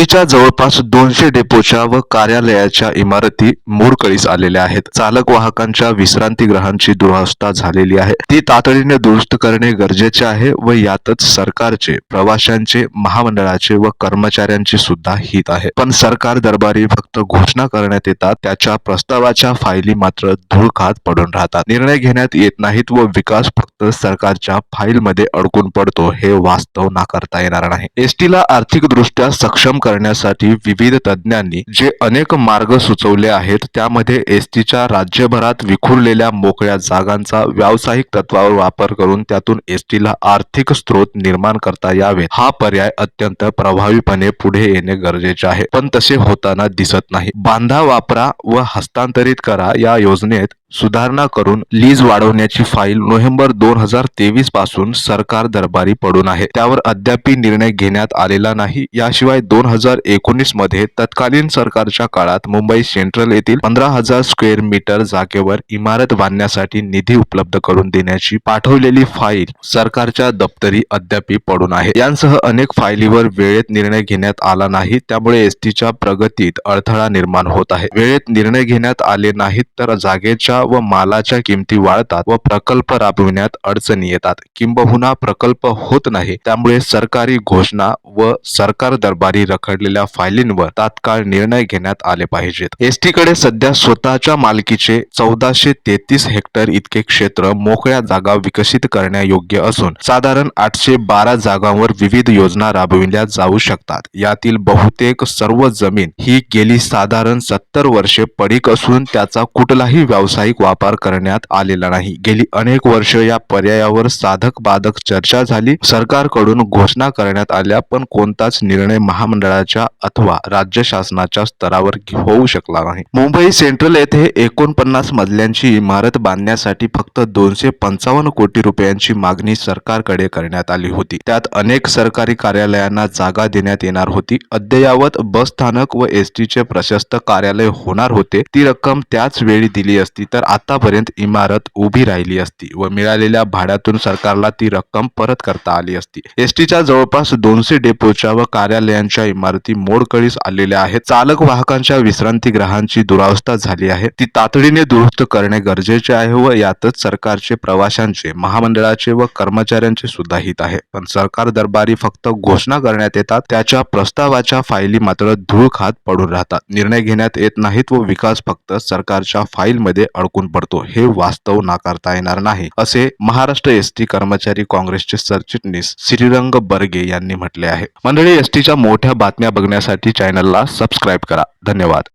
एसटीच्या जवळपास दोनशे डेपोच्या व कार्यालयाच्या इमारती मोडकळीस आलेल्या आहेत. चालक वाहकांच्या विश्रांतीगृहांची दुरावस्था झालेली आहे. ती तातडीने दुरुस्त करणे गरजेचे आहे व यातच सरकारचे प्रवाशांचे महामंडळाचे व कर्मचाऱ्यांचे सुद्धा हित आहे. पण सरकार दरबारी फक्त घोषणा करण्यात येतात त्याच्या प्रस्तावाच्या फायली मात्र धूळ खात पडून राहतात. निर्णय घेण्यात येत नाहीत व विकास फक्त सरकारच्या फाईलमध्ये अडकून पडतो हे वास्तव नाकारता येणार नाही. एसटीला आर्थिकदृष्ट्या सक्षम सक्षम करण्यासाठी विविध तज्ज्ञांनी जे अनेक मार्ग सुचवले आहेत त्यामध्ये एसटीच्या राज्यभरात विखुरलेल्या मोकळ्या जागांचा व्यावसायिक तत्वावर वापर करून त्यातून एसटीला आर्थिक स्रोत निर्माण करता यावे हा पर्याय अत्यंत प्रभावीपणे पुढे येणे गरजेचे आहे. पण तसे होताना दिसत नाही. बांधा वापरा व हस्तांतरित करा या योजनेत सुधारणा करून लीज वाढवण्याची फाईल नोव्हेंबर दोन हजार तेवीसपासून सरकार दरबारी पडून आहे. त्यावर अद्यापही निर्णय घेण्यात आलेला नाही. याशिवाय दोन हजार एकोणीसमध्ये तत्कालीन सरकारच्या काळात मुंबई सेंट्रल येथील पंधरा हजार स्क्वेअर मीटर जागेवर इमारत बांधण्यासाठी निधी उपलब्ध करून देण्याची पाठवलेली फाईल सरकारच्या दप्तरी अद्यापही पडून आहे. यांसह अनेक फायलीवर वेळेत निर्णय घेण्यात आला नाही. त्यामुळे एसटीच्या प्रगतीत अडथळा निर्माण होत आहे. वेळेत निर्णय घेण्यात आले नाहीत तर जागेच्या व मालाच्या किमती वाढतात व प्रकल्प राबविण्यात अडचणी येतात. किंबहुना प्रकल्प होत नाही. त्यामुळे सरकारी घोषणा व सरकार दरबारी रखडलेल्या फायलींवर तात्काळ निर्णय घेण्यात आले पाहिजेत. एसटीकडे सध्या स्वतःच्या मालकीचे चौदाशे तेहतीस हेक्टर इतके क्षेत्र मोकळ्या जागा विकसित करण्यायोग्य असून साधारण आठशे बारा जागांवर विविध योजना राबविल्या जाऊ शकतात. यातील बहुतेक सर्व जमीन ही गेली साधारण सत्तर वर्षे पडीक असून त्याचा कुठलाही व्यावसायिक वापर करण्यात आलेला नाही. गेली अनेक वर्ष या पर्यायावर साधक बाधक चर्चा झाली. सरकारकडून घोषणा करण्यात आल्या पण कोणताच निर्णय महामंडळाच्या अथवा राज्य शासनाच्या स्तरावर होऊ शकला नाही. मुंबई सेंट्रल येथे एकोणपन्नास मजल्यांची इमारत बांधण्यासाठी फक्त दोनशे पंचावन्न कोटी रुपयांची मागणी सरकारकडे करण्यात आली होती. त्यात अनेक सरकारी कार्यालयांना जागा देण्यात येणार होती. अद्ययावत बस स्थानक व एसटीचे चे प्रशस्त कार्यालय होणार होते. ती रक्कम त्याच वेळी दिली असती तर आतापर्यंत इमारत उभी राहिली असती व मिळालेल्या भाड्यातून सरकारला ती रक्कम परत करता आली असती. एसटीच्या जवळपास दोनशे डेपोच्या व कार्यालयांच्या इमारती मोडकळीस आलेल्या आहेत. चालक वाहकांच्या विश्रांतीगृहांची दुरावस्था झाली आहे. ती तातडीने दुरुस्त करणे गरजेचे आहे व यातच सरकारचे प्रवाशांचे महामंडळाचे व कर्मचाऱ्यांचे सुद्धा हित आहे. पण सरकार दरबारी फक्त घोषणा करण्यात येतात. त्याच्या प्रस्तावाच्या फायली मात्र धूळ खात पडून राहतात. निर्णय घेण्यात येत नाहीत व विकास फक्त सरकारच्या फाईलमध्ये अडकून पडतो. हे वास्तव नाकारता येणार नाही असे महाराष्ट्र एस टी कर्मचारी काँग्रेसचे सरचिटणीस श्रीरंग बर्गे यांनी म्हटले आहे. मंडळी एस टीच्या मोठ्या बातम्या बघण्यासाठी चॅनलला सबस्क्राईब करा. धन्यवाद.